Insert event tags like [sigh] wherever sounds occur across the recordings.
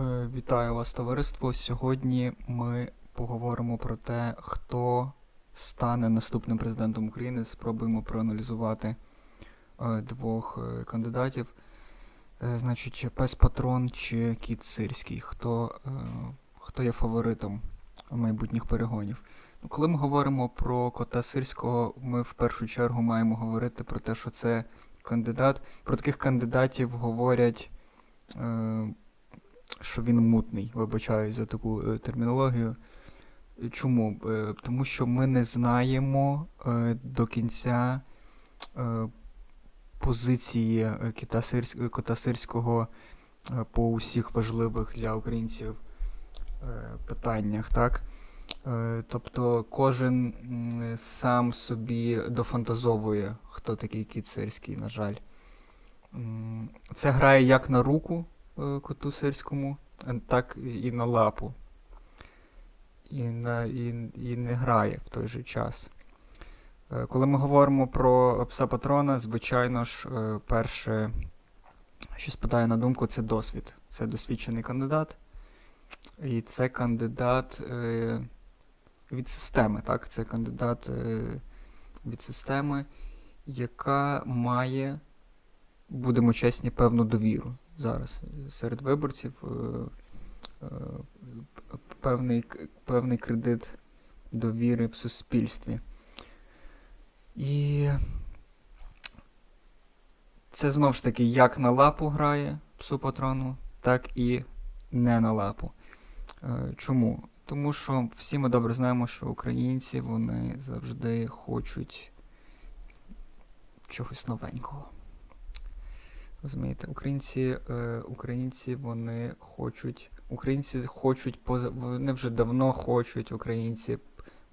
Е, Вітаю вас, товариство. Сьогодні ми поговоримо про те, хто стане наступним президентом України. Спробуємо проаналізувати е, двох е, кандидатів. Значить, пес Патрон чи Кіт Сирський. Хто, хто є фаворитом майбутніх перегонів? Ну, коли ми говоримо про кота Сирського, ми в першу чергу маємо говорити про те, що це кандидат. Про таких кандидатів говорять. Е, що він мутний, вибачаю за таку е, термінологію. Е, Чому? Е, тому що ми не знаємо е, до кінця е, позиції е, кита е, кота Сирського е, по усіх важливих для українців е, питаннях, так? Е, тобто кожен м, сам собі дофантазовує, хто такий кіт Сирський, на жаль. Це грає як на руку е, коту сирському, е, так і на лапу. І, на, і, і не грає в той же час. Е, Коли ми говоримо про пса патрона, звичайно ж, е, перше, що спадає на думку, це досвід. Це досвідчений кандидат. І це кандидат е, від системи, так? Це кандидат е, від системи, яка має, будемо чесні, певну довіру зараз серед виборців. е, е, Певний, певний кредит довіри в суспільстві. І це знову ж таки як на лапу грає псу патрону, так і не на лапу. Е, Чому? Тому що всі ми добре знаємо, що українці вони завжди хочуть чогось новенького. Розумієте, українці, е, українці вони хочуть, українці хочуть поза, вони вже давно хочуть українці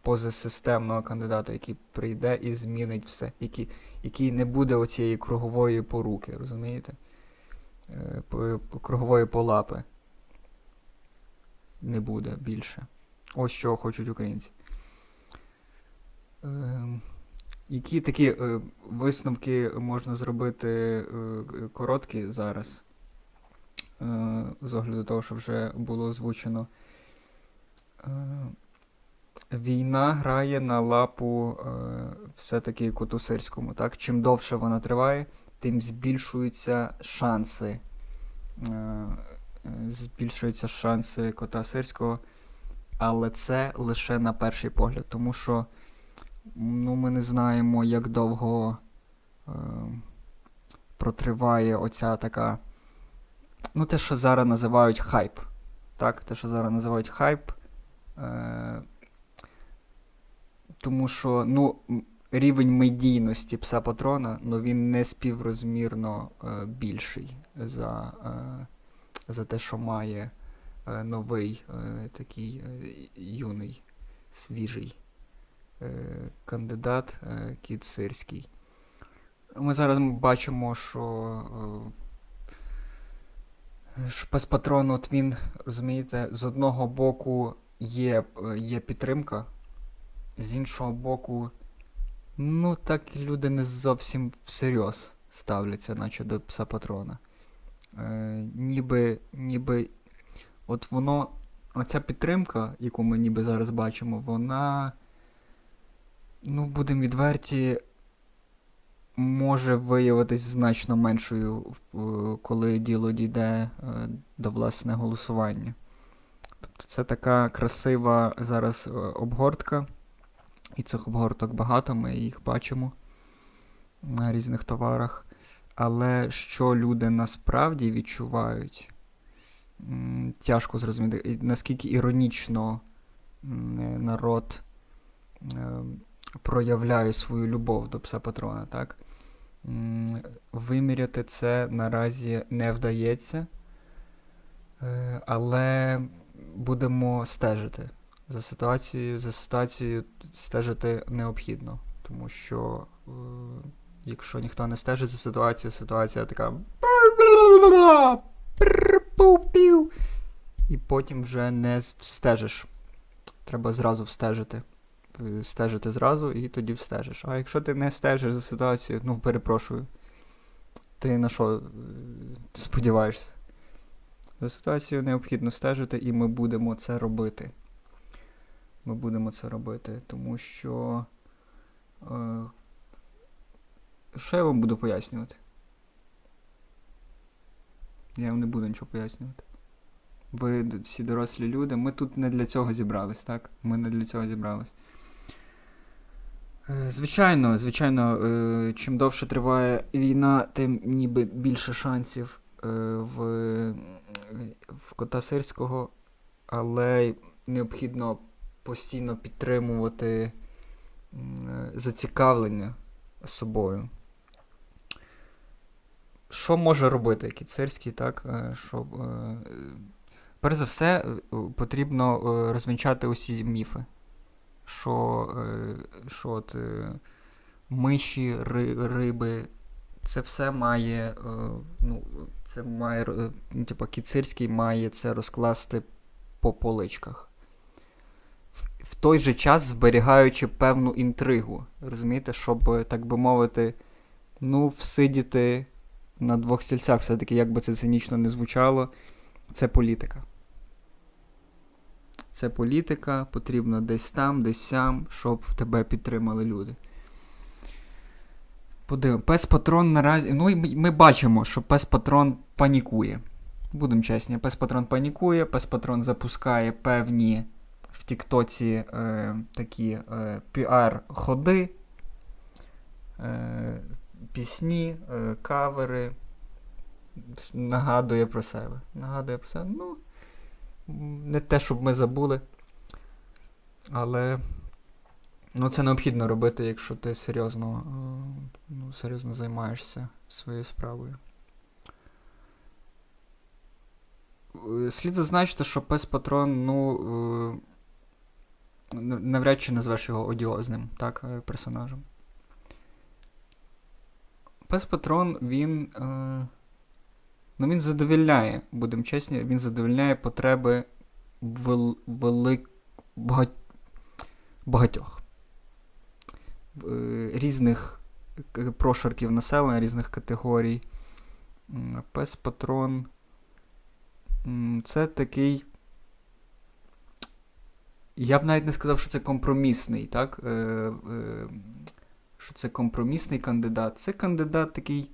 позасистемного кандидата, який прийде і змінить все, який, який не буде оцієї кругової поруки, розумієте? Е, кругової полапи. Не буде більше. Ось чого хочуть українці. Ем, які такі е, висновки можна зробити е, короткі зараз, е, з огляду того, що вже було озвучено? Е, війна грає на лапу е, все-таки коту сирському. Так? Чим довше вона триває, тим збільшуються шанси. Е, е, збільшуються шанси кота сирського, але це лише на перший погляд, тому що ну, ми не знаємо, як довго е, протриває оця така. Ну, те, що зараз називають хайп. Так, те, що зараз називають хайп. Е, тому що, ну, рівень медійності пса патрона, ну він не співрозмірно е, більший за, е, за те, що має е, новий е, такий е, юний, свіжий кандидат е, Кіт Сирський. Ми зараз бачимо, що, е, що пес патрон, от він, розумієте, з одного боку є, е, є підтримка, з іншого боку, ну так люди не зовсім всерйоз ставляться, наче до пса патрона. Е, ніби, ніби, от воно, оця підтримка, яку ми ніби зараз бачимо, вона, ну, будемо відверті, може виявитись значно меншою, е, коли діло дійде е, до власне голосування. Тобто це така красива зараз е, обгортка, і цих обгорток багато, ми їх бачимо на різних товарах. Але що люди насправді відчувають, тяжко зрозуміти, наскільки іронічно народ проявляє свою любов до пса патрона, так? Виміряти це наразі не вдається, е, але будемо стежити за ситуацією. За ситуацією стежити необхідно, тому що е, якщо ніхто не стежить за ситуацією, ситуація така. І потім вже не встежиш. Треба зразу встежити. Е, Стежити зразу і тоді встежиш. А якщо ти не стежиш за ситуацією, ну перепрошую. Ти на що е, сподіваєшся? За ситуацією необхідно стежити, і ми будемо це робити. Ми будемо це робити, тому що. Е, що я вам буду пояснювати? Я вам не буду нічого пояснювати. Ви всі дорослі люди. Ми тут не для цього зібрались, так? Ми не для цього зібрались. Е, Звичайно, звичайно, е, чим довше триває війна, тим ніби більше шансів е, в, в кота сирського, але необхідно постійно підтримувати зацікавлення собою. Що може робити кіт так? Щоб, перш за все, потрібно розвінчати усі міфи що, е, що от, е, миші, ри, риби, це все має, е, ну, це має, ну, типу, кіцирський має це розкласти по поличках. В, той же час зберігаючи певну інтригу, розумієте, щоб, так би мовити, ну, всидіти на двох стільцях, все-таки, як би це цинічно не звучало, це політика. Це політика, потрібно десь там, десь сям, щоб тебе підтримали люди. Подивимо. Пес Патрон наразі. Ну, і ми, бачимо, що пес Патрон панікує. Будемо чесні, пес Патрон панікує, пес Патрон запускає певні в Тіктоці е, такі е, піар-ходи, е, пісні, е, кавери. Нагадує про себе. Нагадує про себе. Ну, не те, щоб ми забули. Але ну, це необхідно робити, якщо ти серйозно, е, ну, серйозно займаєшся своєю справою. Е, Слід зазначити, що пес Патрон, ну. е, Навряд чи назвеш його одіозним, так, персонажем. Пес Патрон, він. Е, Ну, він задовільняє, будемо чесні, він задовільняє потреби вел, велик, багать, багатьох Е, різних прошарків населення, різних категорій. Пес Патрон. Це такий. Я б навіть не сказав, що це компромісний, так? Е, е, що це компромісний кандидат. Це кандидат такий.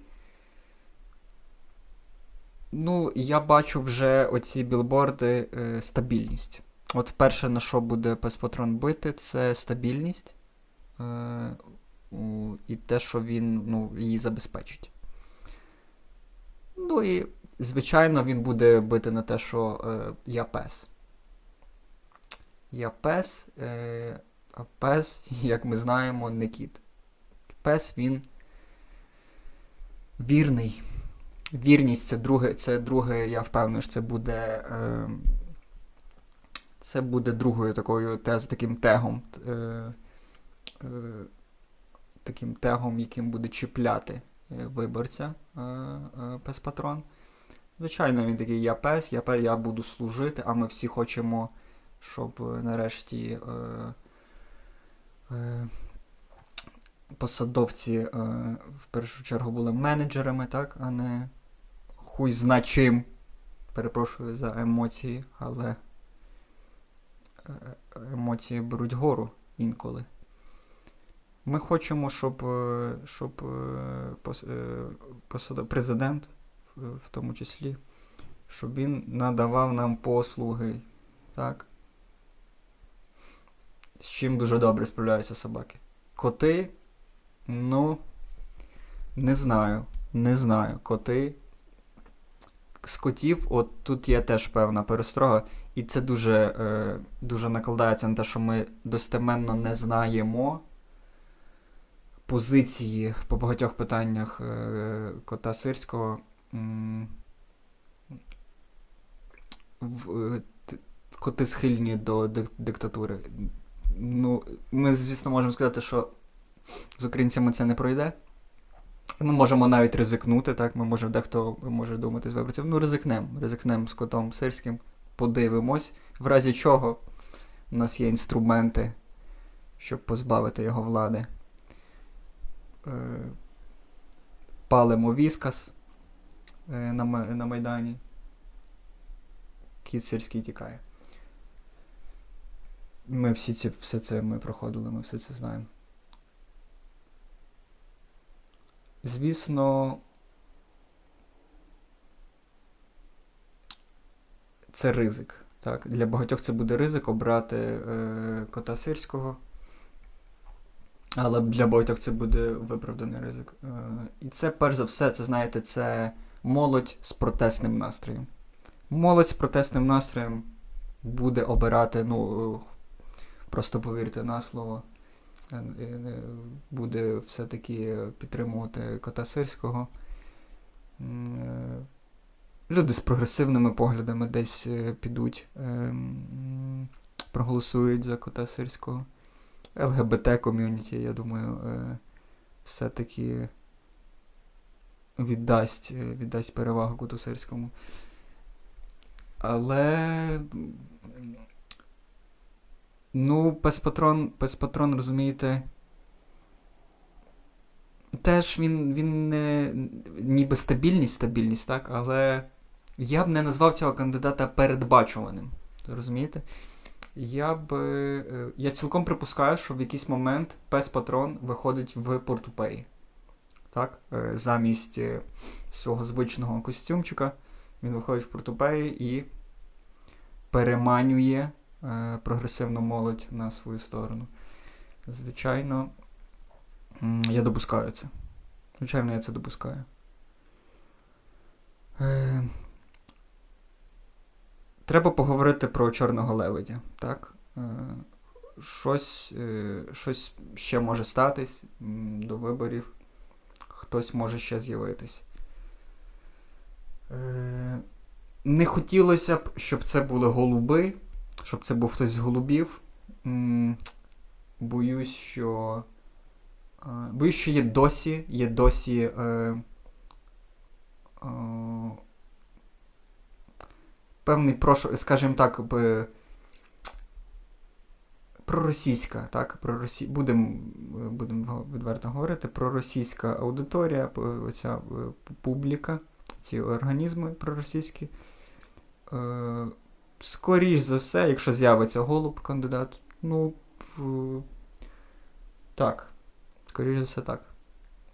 Ну, я бачу вже оці білборди е, стабільність. От перше, на що буде пес-патрон бити, це стабільність е, у, і те, що він ну, її забезпечить. Ну і, звичайно, він буде бити на те, що е, я пес. Я пес, е, а пес, [laughs] як ми знаємо, не кіт. Пес він вірний. Вірність це друге, це друге, я впевнений, що це буде. Е, це буде другою такою тез, таким тегом. Е, е, таким тегом, яким буде чіпляти е, виборця е, е, пес-патрон. Звичайно, він такий, я пес, я пес, я буду служити, а ми всі хочемо, щоб нарешті е, е, посадовці е, в першу чергу були менеджерами, так, а не хуй зна чим. Перепрошую за емоції, але е, емоції беруть гору інколи. Ми хочемо, щоб, е, щоб е, пос- посадов- президент, в тому числі, щоб він надавав нам послуги. Так? З чим дуже добре справляються собаки. Коти, ну, не знаю. Не знаю. Коти. З котів, от тут є теж певна перестрога, і це дуже, е, дуже накладається на те, що ми достеменно не знаємо позиції по багатьох питаннях е, кота сирського. В, е, коти схильні до дик- диктатури. Ну, ми, звісно, можемо сказати, що з українцями це не пройде. Ми можемо навіть ризикнути, так, ми може, дехто може думати з виборців. Ну, ризикнемо, ризикнемо з котом сирським, подивимось, в разі чого у нас є інструменти, щоб позбавити його влади. Е, палимо віскас е, на, на Майдані. кіт сирський тікає. Ми всі ці, все це ми проходили, ми все це знаємо. Звісно, це ризик. Так? Для багатьох це буде ризик обрати е, кота сирського. Але для багатьох це буде виправданий ризик. Е, і це, перш за все, це знаєте, це молодь з протестним настроєм. Молодь з протестним настроєм буде обирати, ну, просто повірте на слово, е, е, буде все-таки підтримувати кота сирського. Е, Люди з прогресивними поглядами десь підуть, проголосують за кота сирського. ЛГБТ ком'юніті, я думаю, все-таки віддасть, віддасть перевагу коту сирському. Але. Ну, пес-патрон, пес-патрон, розумієте. Теж він, він не ніби стабільність, стабільність, так, але я б не назвав цього кандидата передбачуваним. Розумієте? Я б. е, Я цілком припускаю, що в якийсь момент пес-патрон виходить в портупеї. Так? Е, Замість е, свого звичного костюмчика він виходить в портупеї і переманює прогресивну молодь на свою сторону. Звичайно, я допускаю це. Звичайно, я це допускаю. Е, Треба поговорити про чорного лебедя, так? Е, Щось, е, щось ще може статись до виборів. Хтось може ще з'явитись. Е, Не хотілося б, щоб це були голуби, щоб це був хтось з голубів. Боюсь, що. е, Боюсь, що є досі, є досі. Е, е, певний, прошу, скажімо так, би, проросійська, так, проросі... будемо будем відверто говорити, проросійська аудиторія, оця е, публіка, ці організми проросійські. Е, скоріш за все, якщо з'явиться голуб кандидат, ну, так, скоріш за все так.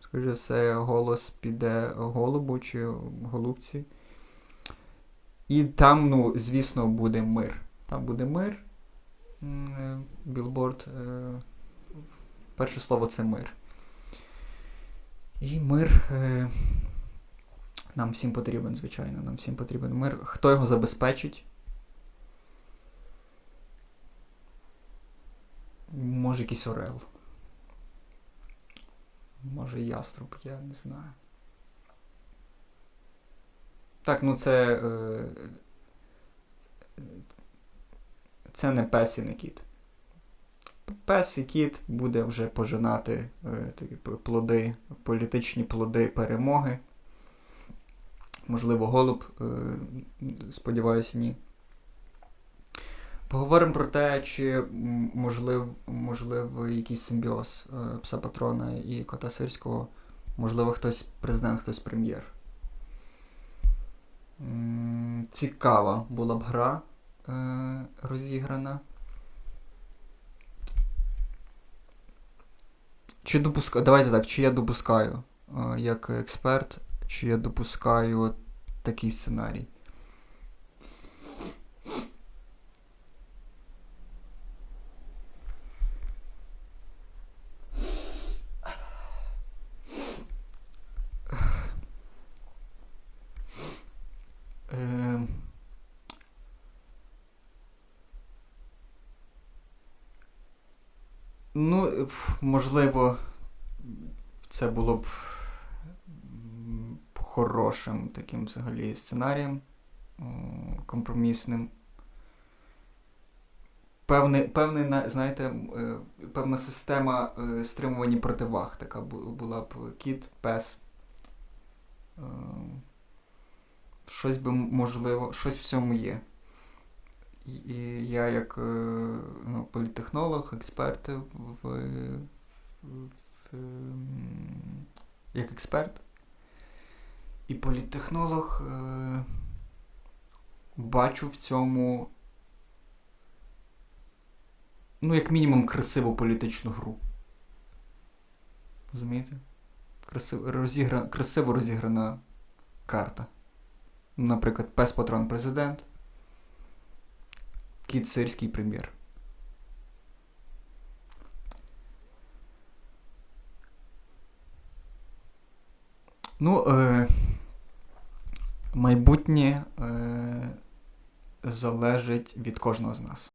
Скоріш за все, голос піде голубу чи голубці. І там, ну, звісно, буде мир. Там буде мир. Е, Білборд. е, Перше слово це мир. І мир. е, Нам всім потрібен, звичайно. Нам всім потрібен мир. Хто його забезпечить? Може, якийсь орел. Може, яструб, я не знаю. Так, ну це. е, Це не пес і не кіт. Пес і кіт буде вже пожинати е, такі плоди, політичні плоди перемоги. Можливо, голуб, е, сподіваюся, ні. Поговоримо про те, чи можлив, можливо якийсь симбіоз е, пса патрона і кота сирського. Можливо, хтось президент, хтось прем'єр. Цікава була б гра е, розіграна. Чи допускаю. Давайте так, чи я допускаю е, як експерт, чи я допускаю такий сценарій. Можливо, це було б хорошим таким взагалі сценарієм, компромісним. Певний, певний, знаєте, е, певна система е, стримування противаг така була б кіт, пес. Е, Щось би можливо, щось в цьому є. І я як е, ну, політтехнолог, експерт в, в, в, в, як експерт і політтехнолог е, бачу в цьому, ну, як мінімум, красиву політичну гру. Розумієте? Красиво, розігра... красиво розіграна карта. Наприклад, пес патрон президент, кіт сирський прем'єр. Ну, е, майбутнє е, залежить від кожного з нас.